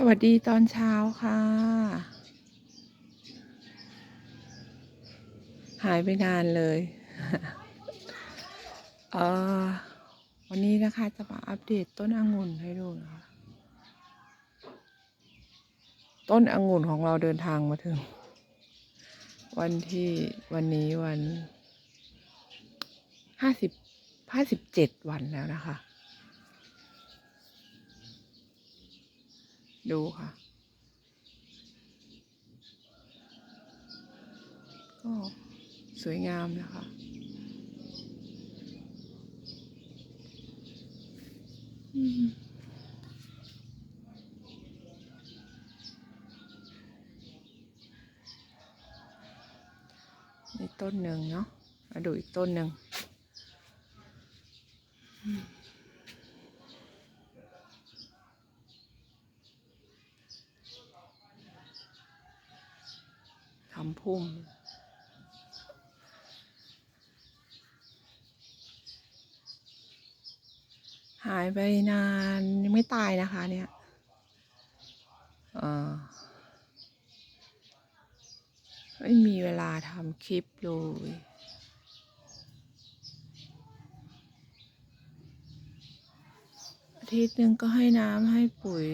สวัสดีตอนเช้าค่ะ หายไปนานเลยเออวันนี้นะคะจะมาอัปเดตต้นองุ่นให้ดูนะคะต้นองุ่นของเราเดินทางมาถึง วันที่วันนี้วันห้าสิบห้าสิบเจ็ดวันแล้วนะคะ ดูค่ะก็สวยงามนะคะอืมนี่ต้นหนึ่งเนาะมาดูอีกต้นหนึ่งำพุ่มหายไปนานยังไม่ตายนะคะเนี่ยออไม่มีเวลาทำคลิปเลยอาทิตย์หนึ่งก็ให้น้ำให้ปุ๋ย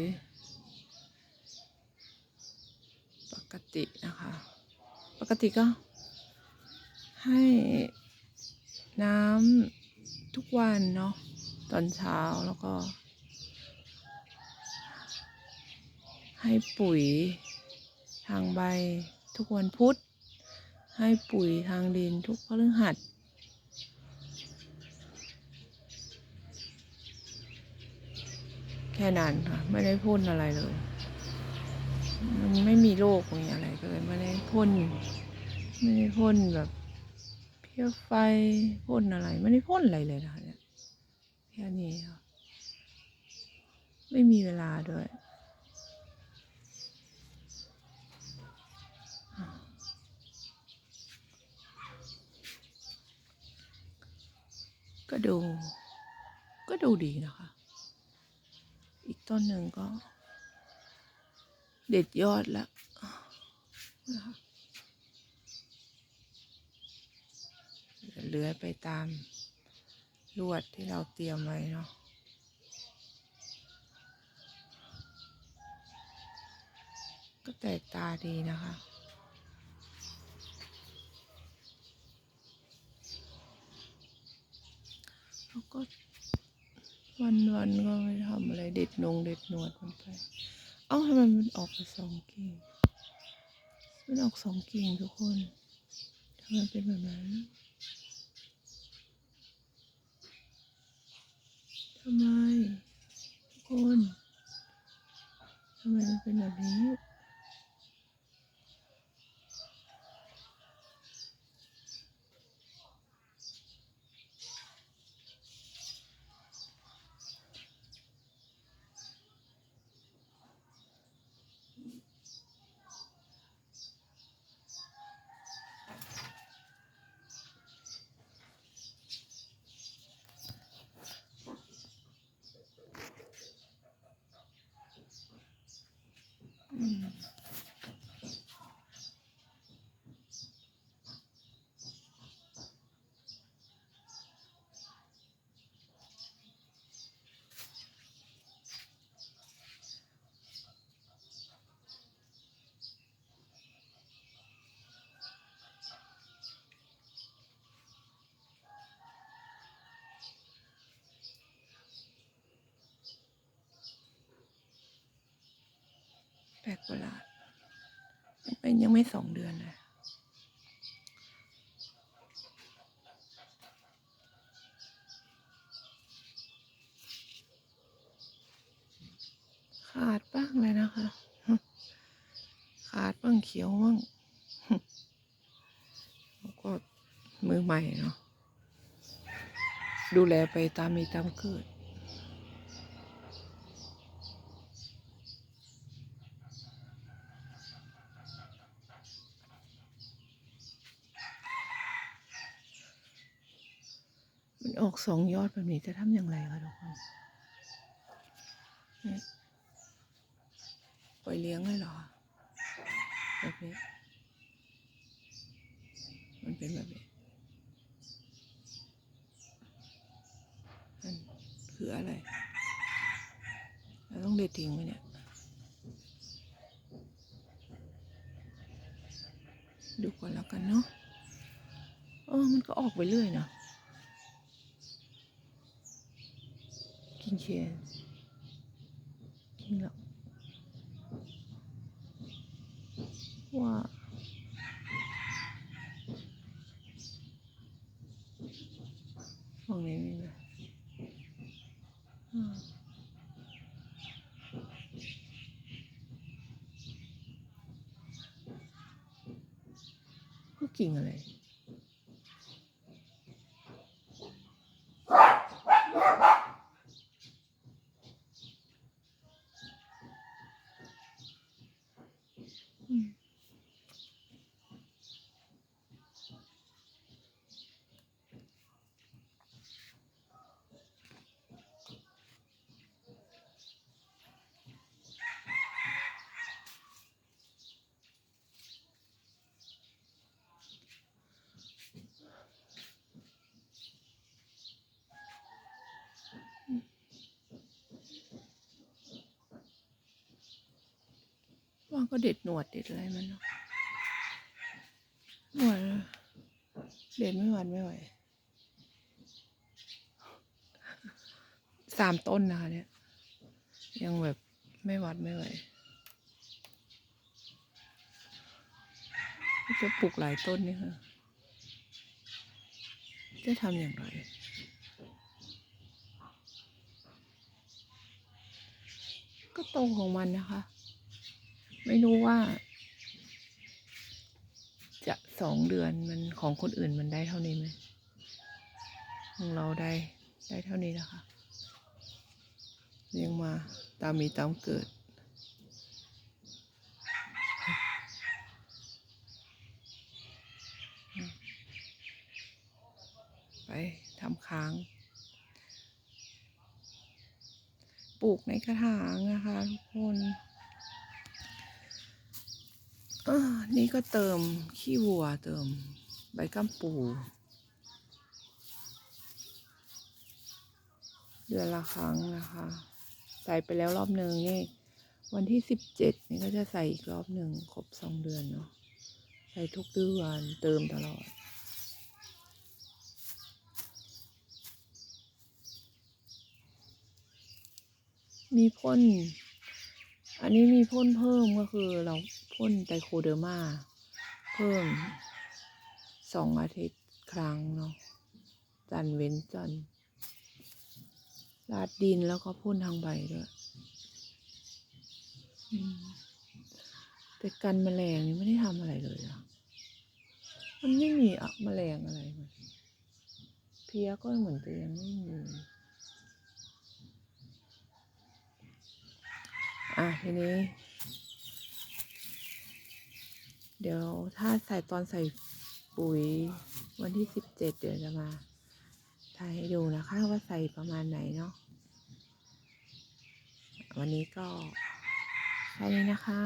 ปกตินะคะ ปกติก็ให้น้ำทุกวันเนาะตอนเช้าแล้วก็ ให้ปุ๋ยทางใบทุกวันพุธ ให้ปุ๋ยทางดินทุกพฤหัสแค่นั้นค่ะ ไม่ได้พ่นอะไรเลย มันไม่มีโรคมีอะไรก็เลยไม่ได้พ่นไม่ได้พ่นแบบเพี้ยไฟพ่นอะไร ไม่ได้พ่นอะไรเลยนะคะเนี่ยแค่นี้ค่ะไม่มีเวลาด้วยก็ดู ก็ดูดีนะคะ อีกต้นหนึ่งก็ เด็ดยอดแล้วเลื้อยไปตามลวดที่เราเตรียมไว้เนาะก็แตกตาดีนะคะ แล้วก็วันวันก็ไม่ทำอะไรเด็ดนงเด็ดหนวดมันไป เอ้าทำไมมันออกไปสองกิ่ง มันออกสองกิ่งทุกคนทำไมเป็นแบบนั้นทำไม ทุกคนทำไมมันเป็นแบบนี้ ลกประหลาดมันเป็นยังไม่สองเดือนเลยขาดบ้างเลยนะคะ ขาดบ้างเขียวบ้างแล้วก็มือใหม่เนาะดูแลไปตามมีตามเกิด มัน อกสองยอดแบบนี้จะทำอย่างไรคะทุกคนปล่อยเลี้ยงเลยเหรอแบบนี้มันเป็นแบบนี้มันคืออะไรเราต้องเด็ดทิ้งไหมเนี่ย ดูก่อนแล้วกันเนาะเออมันก็ออกไปเรื่อยเนาฝั่ งนี้มีไหมอ่าก็กิ่งอะไก็เด็ดหนวดเด็ดอะไรมันเนาะหนวดเด็ดไม่หวานไม่ไหวสามต้นนะคะเนี่ย ยังแบบไม่หวัดไม่ไหวจะปลูกหลายต้นนี่ค่ะ จะทำอย่างไร ก็โตของมันนะคะ ไม่รู้ว่า จะสองเดือนมันของคนอื่นมันได้เท่านี้ไหมของเราได้ได้เท่านี้นะคะเลี้ยงมาตามมีตามเกิด ไปทำค้าง ปลูกในกระถางนะคะทุกคน นี่ก็เติมขี้วัวเติมใบกัมปู เดือนละครั้งนะคะ ใส่ไปแล้วรอบหนึ่งนี่ วันที่สิบเจ็ดนี่ก็จะใส่อีกรอบหนึ่งครบสองเดือนเนาะใส่ทุกเดือนเติมตลอดมีพ่น อันนี้มีพ่นเพิ่มก็คือเราพ่นไตโคเดอร์มาเพิ่มสองอาทิตย์ครั้งเนาะจันเว้นจันลาดดินแล้วก็พ่นทางใบด้วยแต่กันแมลงนี่ไม่ได้ทำอะไรเลยอะมันไม่มีอะแมลงอะไรเพี้ยก็เหมือนจะยังไม่มี อะทีนี้ เดี๋ยวถ้าใส่ตอนใส่ปุ๋ยวันที่สิบเจ็ดเดี๋ยวจะมาถ่ายให้ดูนะคะว่าใส่ประมาณไหนเนาะวันนี้ก็แค่นี้นะคะ